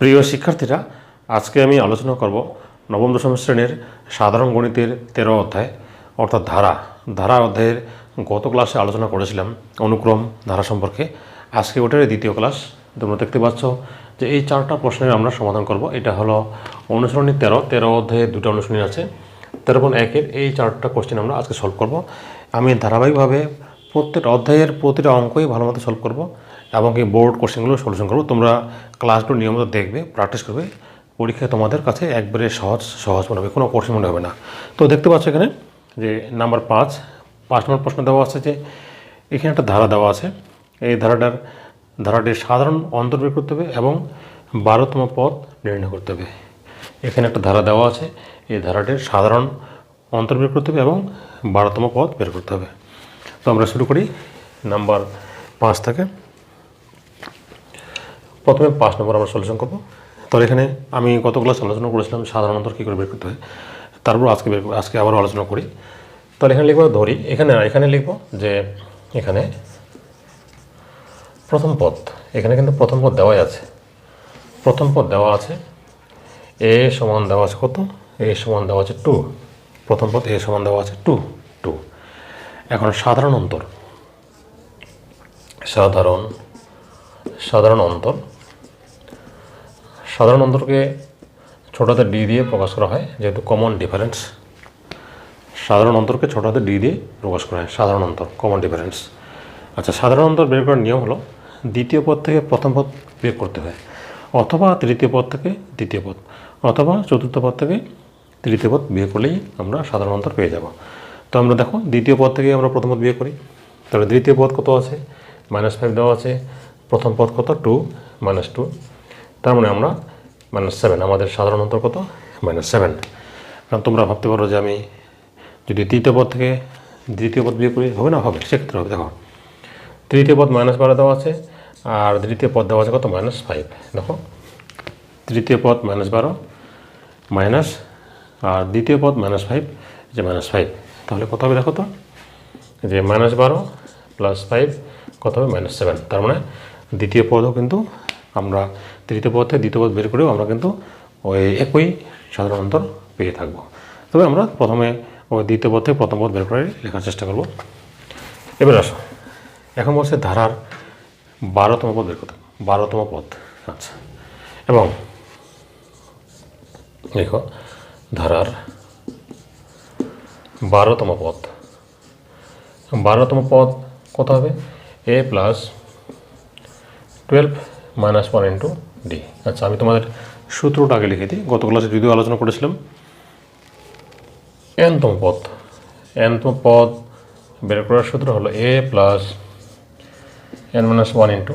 প্রিয় শিক্ষার্থীরা, আজকে আমি আলোচনা করব নবম, দশম শ্রেণির সাধারণ গণিতের তেরো অধ্যায়, অর্থাৎ ধারা। ধারা অধ্যায়ের গত ক্লাসে আলোচনা করেছিলাম অনুক্রম ধারা সম্পর্কে। আজকে ওটার দ্বিতীয় ক্লাস। তোমরা দেখতে পাচ্ছ যে এই চারটা প্রশ্নের আমরা সমাধান করব। এটা হলো অনুসরণী তেরো। তেরো অধ্যায়ে দুটো অনুশীলনী আছে। তেরো পয়েন্ট একের এই চারটা কোশ্চেন আমরা আজকে সলভ করব। আমি ধারাবাহিকভাবে প্রত্যেকটা অধ্যায়ের প্রতিটা অঙ্কই ভালো মতো সলভ করব। এবং এই বোর্ড কোশ্চেনগুলো সলিউশন করব। তোমরা ক্লাসগুলো নিয়মিত দেখবে প্র্যাকটিস করবে। পরীক্ষায় তোমাদের কাছে একবারে সহজ সহজ মনে হবে, কোনো কঠিন মনে হবে না। তো দেখতে পাচ্ছ এখানে যে নাম্বার পাঁচ পাঁচ নম্বর প্রশ্ন দেওয়া আছে যে, এখানে একটা ধারা দেওয়া আছে। এই ধারাটার, ধারাটির সাধারণ অন্তর বের করতে হবে এবং বারোতম পদ নির্ণয় করতে হবে। এখানে একটা ধারা দেওয়া আছে, এই ধারাটির সাধারণ অন্তর বের করতে হবে এবং বারোতম পদ বের করতে হবে। তো আমরা শুরু করি নাম্বার পাঁচ থেকে। প্রথমে পাঁচ নম্বর আমরা সলিউশন করব। তো এখানে আমি গত ক্লাস আলোচনা করেছিলাম সাধারণ অন্তর কী করে বের করতে হয়, তারপর আজকে বের আজকে আবারও আলোচনা করি। তাহলে এখানে লিখব, ধরি, এখানে এখানে লিখব যে এখানে প্রথম পদ, এখানে কিন্তু প্রথম পদ দেওয়াই আছে। প্রথম পদ দেওয়া আছে এ সমান দেওয়া আছে কত? এ সমান দেওয়া আছে টু। প্রথম পদ এ সমান দেওয়া আছে টু টু। এখন সাধারণ অন্তর, সাধারণ সাধারণ অন্তর সাধারণ অন্তরকে ছোটোতে ডি দিয়ে প্রকাশ করা হয়, যেহেতু কমন ডিফারেন্স সাধারণ অন্তরকে ছোটোতে ডি দিয়ে প্রকাশ করা হয়, সাধারণ অন্তর কমন ডিফারেন্স আচ্ছা সাধারণ অন্তর বের করার নিয়ম হলো দ্বিতীয় পদ থেকে প্রথম পদ বের করতে হয়, অথবা তৃতীয় পদ থেকে দ্বিতীয় পদ, অথবা চতুর্থ পদ থেকে তৃতীয় পদ বিয়ে করলেই আমরা সাধারণ অন্তর পেয়ে যাব। তো আমরা দেখো, দ্বিতীয় পদ থেকে আমরা প্রথম পদ বিয়ে করি, তাহলে দ্বিতীয় পদ কত আছে? মাইনাস ফাইভ দেওয়া আছে, প্রথম পদ কত? টু মাইনাস টু তার মানে আমরা মাইনাস সেভেন আমাদের সাধারণ অন্তর কত? মাইনাস সেভেন কারণ তোমরা ভাবতে পারো যে আমি যদি তৃতীয় পদ থেকে দ্বিতীয় পদ বিয়ে করি, হবে না? হবে, সেক্ষেত্রে হবে, দেখো। তৃতীয় পদ মাইনাস বারো দেওয়া আছে, আর দ্বিতীয় পদ দেওয়া আছে কত? মাইনাস ফাইভ দেখো। তৃতীয় পদ মাইনাস বারো মাইনাস আর দ্বিতীয় পদ মাইনাস ফাইভ যে মাইনাস ফাইভ তাহলে কত হবে দেখো তো? যে মাইনাস বারো প্লাস ফাইভ কত হবে? মাইনাস সেভেন তার মানে দ্বিতীয় পদও কিন্তু আমরা তৃতীয় পথে, দ্বিতীয় পথ বের করেও আমরা কিন্তু ওই একই সাধারণ অন্তর পেয়ে থাকব। তবে আমরা প্রথমে ওই দ্বিতীয় পথে প্রথম পথ বের করে লেখার চেষ্টা করব। এবার আসো। এখন বলছে ধারার বারোতম পদ বের করতে। বারোতম পদ। আচ্ছা। এবং দেখো, ধারার বারোতম পদ। বারোতম পদ কত হবে? A plus twelve minus one into D আচ্ছা আমি তোমাদের সূত্রটা আগে লিখে দিই। গত ক্লাসে যদিও আলোচনা করেছিলাম এনতম পদ। এনতম পদ বের করার সূত্র হলো A plus N minus one into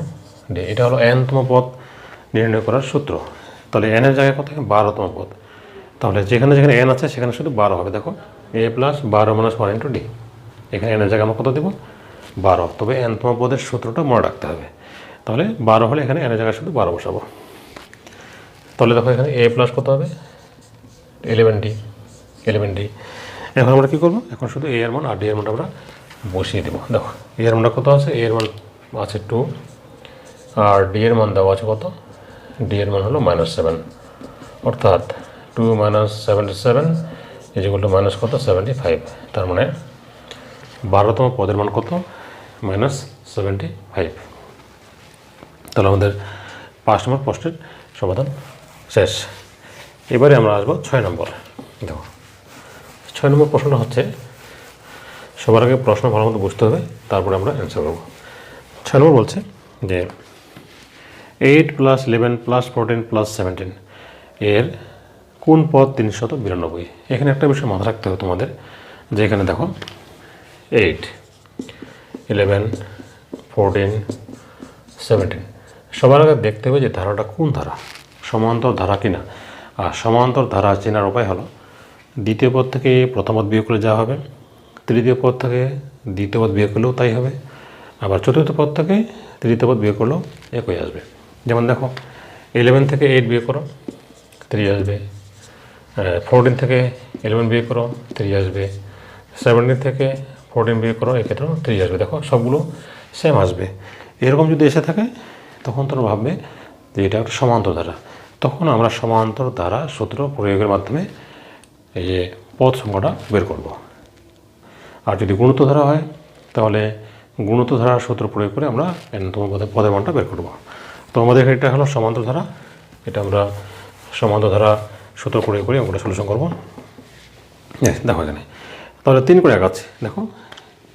D এটা হলো এনতম পদ নির্ণয় করার সূত্র। তাহলে এনের জায়গায় কত বারোতম পদ। তাহলে যেখানে যেখানে এন আছে, সেখানে শুধু বারো হবে। দেখো এ প্লাস বারো মাইনাস ওয়ান ইন্টু ডি এখানে এনের জায়গায় আমরা কত দেবো? বারো। তবে এনতম পদের সূত্রটা মনে রাখতে হবে। তাহলে বারো হলে এখানে এনের জায়গায় শুধু বারো বসাবো। তাহলে দেখো এখানে এ প্লাস কত হবে? এলেভেন ডি এলেভেন ডি এখন আমরা কী করব? এখন শুধু এ এর মান আর ডি এর মানটা আমরা বসিয়ে দেবো। দেখো এ এর মানটা কত আছে? এ এর মান আছে টু আর ডি এর মান দেওয়া আছে কত? ডি এর মান হলো মাইনাস সেভেন অর্থাৎ two minus seventy seven equal to minus কত? সেভেন্টি ফাইভ তার মানে বারোতম পদের মান কত? মাইনাস সেভেন্টি ফাইভ তাহলে আমাদের পাঁচ নম্বর প্রশ্নের সমাধান শেষ। এবারে আমরা আসব ছয় নম্বর। দেখো, ছয় নম্বর প্রশ্নটা হচ্ছে, সবার আগে প্রশ্ন ভালো মতো বুঝতে হবে, তারপরে আমরা অ্যান্সার করব। ছয় নম্বর বলছে যে eight plus eleven plus fourteen plus seventeen এর কোন পদ তিনশত বিরানব্বই? এখানে একটা বিষয় মাথা রাখতে হবে তোমাদের, যে এখানে দেখো এইট ইলেভেন ফোরটিন সেভেন্টিন সবার আগে দেখতে হবে যে ধারাটা কোন ধারা, সমান্তর ধারা কিনা। আর সমান্তর ধারা চেনার উপায় হলো, দ্বিতীয় পদ থেকে প্রথম পদ বিয়োগ করে যাওয়া হবে, তৃতীয় পদ থেকে দ্বিতীয় পদ বিয়োগ করলেও তাই হবে, আবার চতুর্থ পদ থেকে তৃতীয় পদ বিয়োগ করলেও একই আসবে। যেমন দেখো ইলেভেন থেকে এইট বিয়োগ করো থ্রি আসবে। ফোরটিন থেকে ইলেভেন বিয়োগ করো থ্রি আসবে। সেভেন্টিন থেকে ফোরটিন বিয়োগ করো, এক্ষেত্রেও থ্রি আসবে। দেখো, সবগুলো সেম আসবে। এরকম যদি এসে থাকে তখন তোমরা ভাববে যে এটা একটা সমান্তর ধারা। তখন আমরা সমান্তর ধারা সূত্র প্রয়োগের মাধ্যমে এই যে পদ সংখ্যাটা বের করব। আর যদি গুণিত ধারা হয়, তাহলে গুণিত ধারার সূত্র প্রয়োগ করে আমরা এনতম পদে পদের মানটা বের করব। তো আমাদের এটা হলো সমান্তর ধারা। এটা আমরা সমান্তর ধারা সূত্র প্রয়োগ করে আমরা সলিউশন করব। দেখো এখানে। তাহলে তিন করে এক আছে। দেখো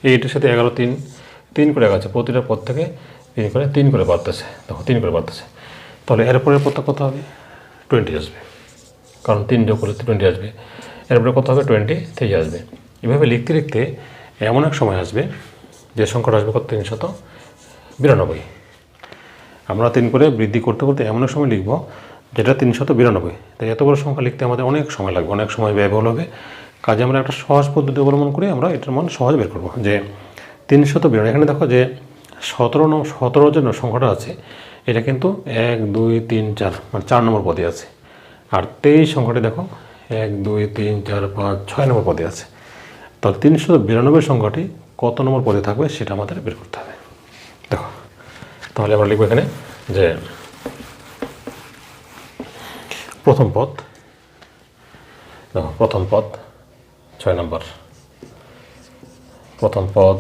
এইটার সাথে এগারো তিন। তিন করে এক আছে। প্রতিটা পদ থেকে তিন করে তিন করে বাড়তেছে। দেখো, তিন করে বাড়তেছে। তাহলে এরপরে পদটা কত হবে? টোয়েন্টি আসবে। কারণ তিন যোগ করলে টোয়েন্টি আসবে। এরপরে কত হবে? টোয়েন্টি থ্রি আসবে। এভাবে লিখতে লিখতে এমন এক সময় আসবে, যে সংখ্যাটা আসবে কত? তিনশত বিরানব্বই। আমরা তিন করে বৃদ্ধি করতে করতে এমন এক সময় লিখব, যেটা তিনশত বিরানব্বই। তাই এত বড় সংখ্যা লিখতে আমাদের অনেক সময় লাগবে, অনেক সময় ব্যয়বহুল হবে। কাজে আমরা একটা সহজ পদ্ধতি অবলম্বন করে আমরা এটার মান সহজ বের করব, যে তিনশত বিরানব্বই। এখানে দেখো যে সতেরো নং সতেরো যে সংখ্যাটা আছে, এটা কিন্তু এক, দুই, তিন, চার মানে চার নম্বর পদে আছে। আর তেইশ সংখ্যাটি দেখো, এক, দুই, তিন, চার, পাঁচ, ছয় নম্বর পদে আছে। তাহলে তিনশো বিরানব্বই সংখ্যাটি কত নম্বর পদে থাকবে সেটা আমাদের বের করতে হবে। দেখো, তাহলে আমরা লিখব এখানে যে প্রথম পদ, দেখো, প্রথম পদ, ছয় নম্বর। প্রথম পদ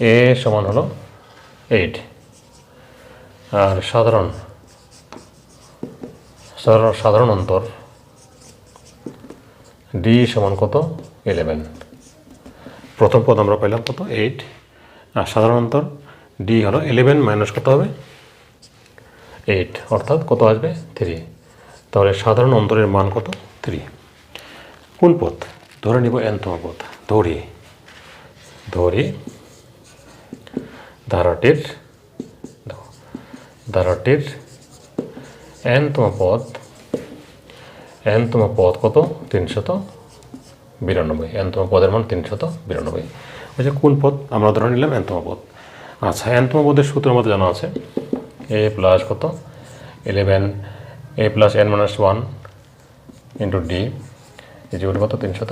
এ সমান হলো এইট। আর সাধারণ সাধারণ অন্তর ডি সমান কত? ইলেভেন প্রথম পদ আমরা পেলাম কত? এইট আর সাধারণ অন্তর ডি হলো ইলেভেন মাইনাস কত হবে? এইট অর্থাৎ কত আসবে? থ্রি তাহলে সাধারণ অন্তরের মান কত? থ্রি কোন পথ ধরে নিব এনতম পথ ধরি। ধরি। ধারাটির ধারাটির এনতম পদ এনতম পদ কত? তিনশত বিরানব্বই। এনতম পদের মান তিনশত বিরানব্বই। যে কোন পদ? আমরা ধরে নিলাম এনতম পদ। আচ্ছা এনতম পদের সূত্র মতো জানা আছে। এ প্লাস কত? Eleven A plus N minus one into D যেগুলো কত? তিনশত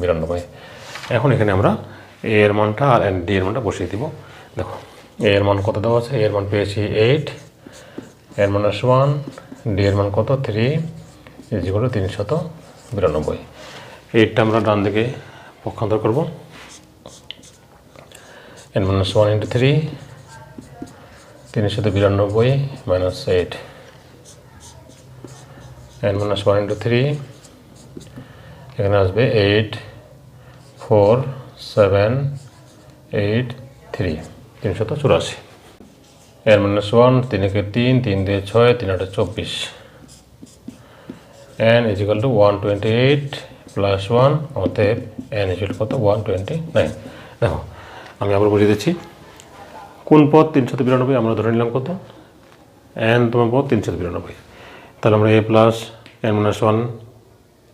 বিরানব্বই। এখন এখানে আমরা এ এর মানটা আর এন ডি এর মানটা বসিয়ে দিব। দেখো এ এর মান কত দেওয়া আছে? এর মান পেয়েছি eight N minus one D এর মান কত? থ্রি যেগুলো তিনশত বিরানব্বই। এইটটা আমরা ডান দিকে পক্ষান্তর করব। N minus one into three তিনশত বিরানব্বই minus eight N one three এখানে আসবে eight four seven eight three তিনশত চুরাশি। এন মাইনাস ওয়ান তিন একে তিন তিন দিয়ে ছয়, তিন আটে চব্বিশ। N is equal to one twenty eight plus one অতএব এন ইজিক্যাল কত? ওয়ান টোয়েন্টি নাইন দেখো, আমি আবার বুঝিয়ে দিচ্ছি, কোন পদ তিনশত বিরানব্বই? আমরা ধরে নিলাম কত? এন তোমার পদ তিনশত বিরানব্বই। তাহলে আমরা A plus N minus one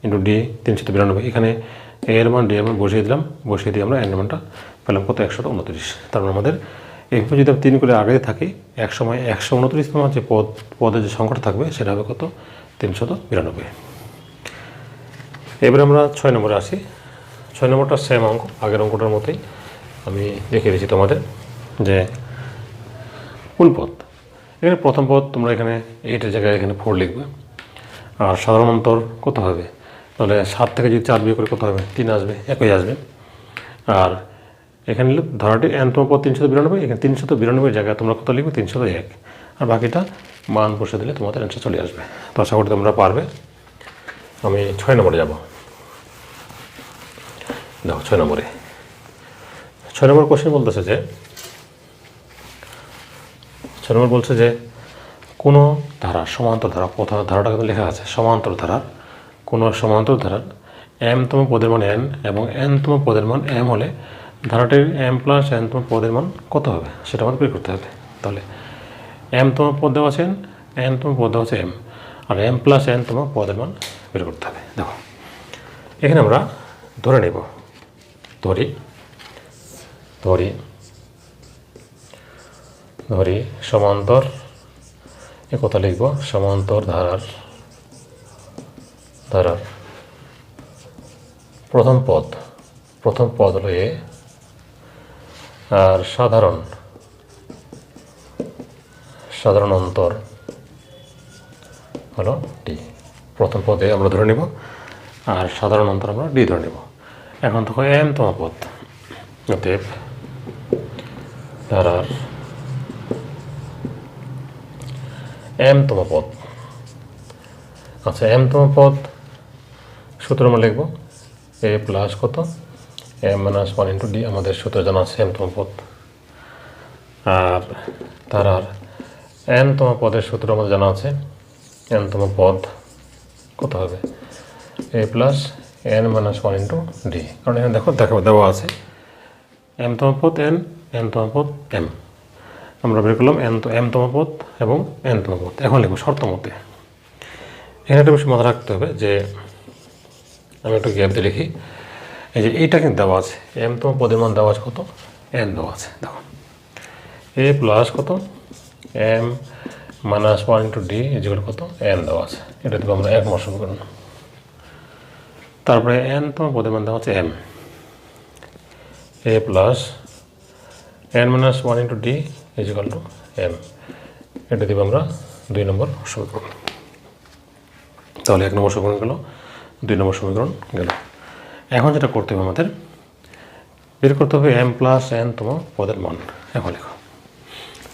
into D তিনশত বিরানব্বই। এখানে এ এর মান ডি এর মান বসিয়ে দিলাম। বসিয়ে দিয়ে আমরা এর মানটা পেলাম কত? একশত উনত্রিশ। তারপর আমাদের এইভাবে যদি আমি তিন করে আগে থাকি এক সময় একশো উনত্রিশতম যে পদ, পদের যে সংখ্যাটা থাকবে, সেটা হবে কত? তিনশত বিরানব্বই। এবারে আমরা ছয় নম্বরে আসি। ছয় নম্বরটা সেম অঙ্ক, আগের অঙ্কটার মতোই। আমি দেখিয়ে দিচ্ছি তোমাদের যে কোন পদ? এখানে প্রথম পদ তোমরা এখানে এইটের জায়গায় এখানে ফোর লিখবে। আর সাধারণ অন্তর কত হবে? তাহলে সাত থেকে যদি চার বিয়ে করে কত হবে? তিন আসবে, একই আসবে। আর এখানে ধারাটি এনতম পদ তিনশত বিরানব্বই, এখানে তিনশত বিরানব্বই জায়গায় তোমরা কত লিখবে? তিনশত এক। আর বাকিটা মান বসে দিলে তোমাদের অ্যান্সার চলে আসবে। তো আশা করি তোমরা পারবে। আমি ছয় নম্বরে যাব। দেখো, ছয় নম্বরে। ছয় নম্বর কোশ্চেন বলতেছে যে, ছয় নম্বর বলছে যে, কোনো ধারা, সমান্তর ধারা প্রথম ধারাটা কিন্তু লেখা আছে, সমান্তর ধারা কোনো সমান্তর ধারার এমতম পদের মান এন এবং এনতম পদের মান এম হলে ধারাটির এম প্লাস এনতম পদের মান কত হবে? সেটা আমাদের বের করতে হবে। তাহলে এমতম পদ দেওয়া আছে এনতম পদ দেওয়া আছে এম আর এম প্লাস এনতম পদের মান বের করতে হবে। দেখো, এখানে আমরা ধরে নেব। ধরি ধরি ধরি সমান্তর, এ কথা লিখব, সমান্তর ধারার ধারার প্রথম পদ প্রথম পদ হলো এ আর সাধারণ সাধারণ অন্তর হলো ডি প্রথম পদে আমরা ধরে নেব, আর সাধারণ অন্তর আমরা ডি ধরে নেব। এখন তখন এম তম পদ। অতএব ধারার এম তম পদ। আচ্ছা এম তম পদ সূত্র আমরা লিখব? এ প্লাস কত? M minus one into D, আমাদের সূত্র জানা আছে এম তম পদ। আর তার আর এন তম পদের সূত্র আমাদের জানা আছে। এন তম পদ কত হবে? A plus N minus one into D. কারণ এখানে দেখো দেখো, দেওয়া আছে। এম তম পদ এন এন তম পদ এম। আমরা বের করলাম এন এম তম পদ এবং এন তম পদ। এখন লিখব শর্ত মতে। এখানে একটা বিষয় মাথা রাখতে হবে যে আমি একটু গ্যাপ দিয়ে লিখি। এই যে এইটা কিন্তু দেওয়া আছে। এম তম পদের মান দেওয়া আছে কত? এন দেওয়া আছে দেখো এ প্লাস কত? M minus one into D equal কত? এন দেওয়া আছে। এটা দেবো আমরা এক মাস সমীকরণ তারপরে এন তোমার পদের মান দেওয়া হচ্ছে M A plus N minus one into D equal to M এটা দেবো আমরা দুই নম্বর সমীকরণ তাহলে এক নম্বর সমীকরণ গেল দুই নম্বর সমীকরণ গেল। এখন যেটা করতে হবে আমাদের, বের করতে হবে এম প্লাস এন তোমার পদের মান। এখন লেখো।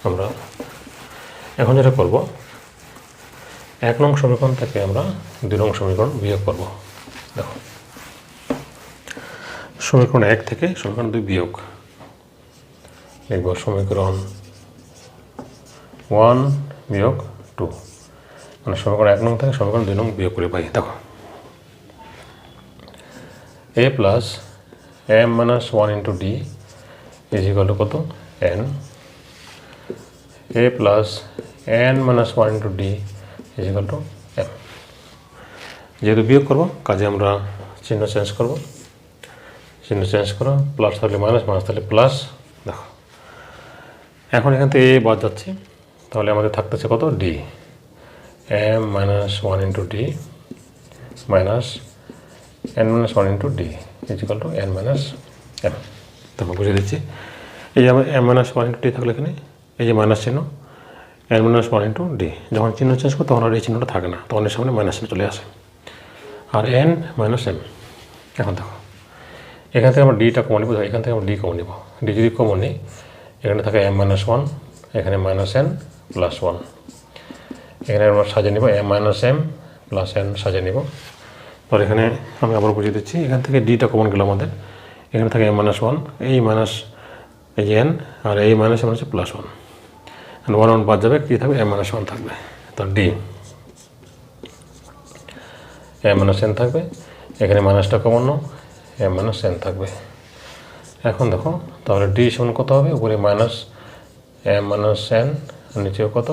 আমরা এখন যেটা করব, এক নং সমীকরণ থেকে আমরা দুই নং সমীকরণ বিয়োগ করব। দেখো। সমীকরণ এক থেকে সমীকরণ দুই বিয়োগ। লিখব সমীকরণ ওয়ান বিয়োগ টু মানে সমীকরণ এক নং থেকে সমীকরণ দুই নং বিয়োগ করে পাই। দেখো। A plus M minus one into D is equal to কত? N A plus N minus one into D is equal to M যেহেতু বিয়োগ করব, কাজে আমরা চিহ্ন চেঞ্জ করব। চিহ্ন চেঞ্জ করো প্লাস থাকলে মাইনাস মাইনাস থাকলে প্লাস দেখো। এখন এখান থেকে এ বাদ যাচ্ছে, তাহলে আমাদের থাকতেছে কত? D M minus one into D minus N minus one into D is equal to N minus M তারপর বুঝিয়ে দিচ্ছি এই যে আমার M minus one into D থাকলে এখানে, এই যে মাইনাস চিহ্ন N minus one into D যখন চিহ্ন চেঞ্জ করো তখন আর এই চিহ্নটা থাকে না, তখন এর সামনে মাইনাস চিহ্ন চলে আসে। আর এন মাইনাস এম এখন দেখো, এখান থেকে আমরা ডিটা কমন নিব এখান থেকে আমরা ডি কমন নিব। ডি যদি কমন নিই, এখানে থাকে এম মাইনাস ওয়ান এখানে মাইনাস এন প্লাস ওয়ান এখানে আমরা সাজিয়ে নিব M minus M plus N সাজিয়ে নিব। পর এখানে আমি আবার বুঝিয়ে দিচ্ছি এখান থেকে ডিটা কমন গেল আমাদের। এখানে থাকে এম মাইনাস ওয়ান এই মাইনাস এই এন আর এই মাইনাস এম হচ্ছে প্লাস ওয়ান ওয়ান ওয়ান বাদ যাবে, কী থাকবে? এম মাইনাস ওয়ান থাকবে। তো ডি এম মাইনাস এন থাকবে। এখানে মাইনাসটা কমন এম মাইনাস এন থাকবে। এখন দেখো, তাহলে ডি সমান কত হবে? উপরে মাইনাস এম মাইনাস এন নিচেও কত?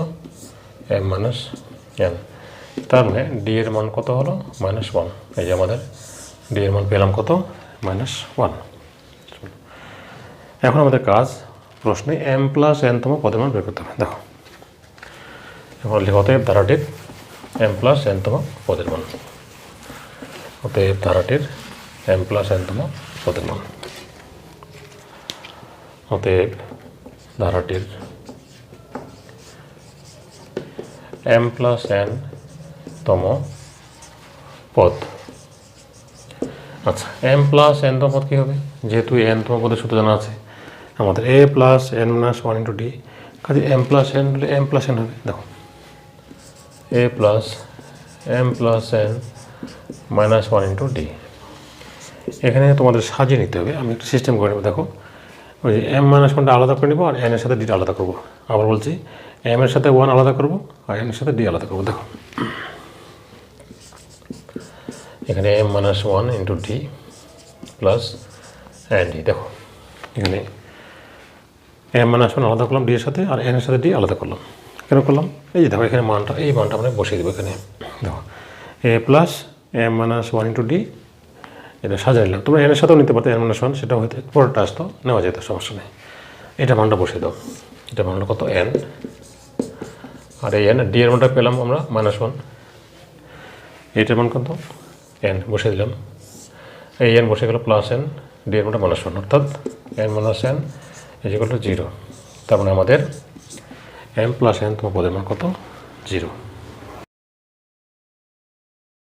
এম মাইনাস এন তার মানে ডি এর মান কত হলো? মাইনাস ওয়ান এই যে আমাদের ডি এর মান পেলাম কত? মাইনাস ওয়ান এখন আমাদের কাজ, প্রশ্নে এম প্লাস এন তম পদের মান বের করতে হবে। দেখো। এখন অতএব ধারাটির এম প্লাস এন তম পদের মান। অতএব ধারাটির এম প্লাস এন তম পদের মান। অতএব ধারাটির এম প্লাস এন তম পদ আচ্ছা এম প্লাস এন তম পদ কী হবে? যেহেতু এন তম পদের সূত্র জানা আছে, আমাদের A plus N minus one into D কাজে M plus N M plus N হবে, দেখো। A plus M plus N minus one into D এখানে তোমাদের সাজিয়ে নিতে হবে, আমি একটু সিস্টেম করে নেব, দেখো। ওই যে এম মাইনাস ওয়ানটা আলাদা করে নেব, আর এন এর সাথে ডিটা আলাদা করব। আবার বলছি এম এর সাথে ওয়ান আলাদা করব, আর এন এর সাথে ডি আলাদা করব, দেখো। এখানে M minus one into D plus N D দেখো। এখানে এম মাইনাস ওয়ান আলাদা করলাম ডি এর সাথে আর এন এর সাথে ডি আলাদা করলাম। কেন করলাম? এই যে দেখো, এখানে মানটা, এই মানটা আমরা বসিয়ে দেবো এখানে। দেখো A plus M minus one into D এটা সাজাই নিলাম। তোমরা এনের সাথেও নিতে পারতো এন মাইনাস ওয়ান সেটা হয়তো পরেরটা আসতো, নেওয়া যেত, সমস্যা নেই। এটা মানটা বসিয়ে দাও। এটা মানটা কত? এন আর এই এন ডি এর মানটা পেলাম আমরা মাইনাস ওয়ান এটার মান কত? এন বসে দিলাম। এই এন বসে গেল প্লাস এন ডি এর মধ্যে মাইনাস ওয়ান অর্থাৎ N minus N equal to zero তার মানে আমাদের এম প্লাস এন তোমার পদের মান কত? জিরো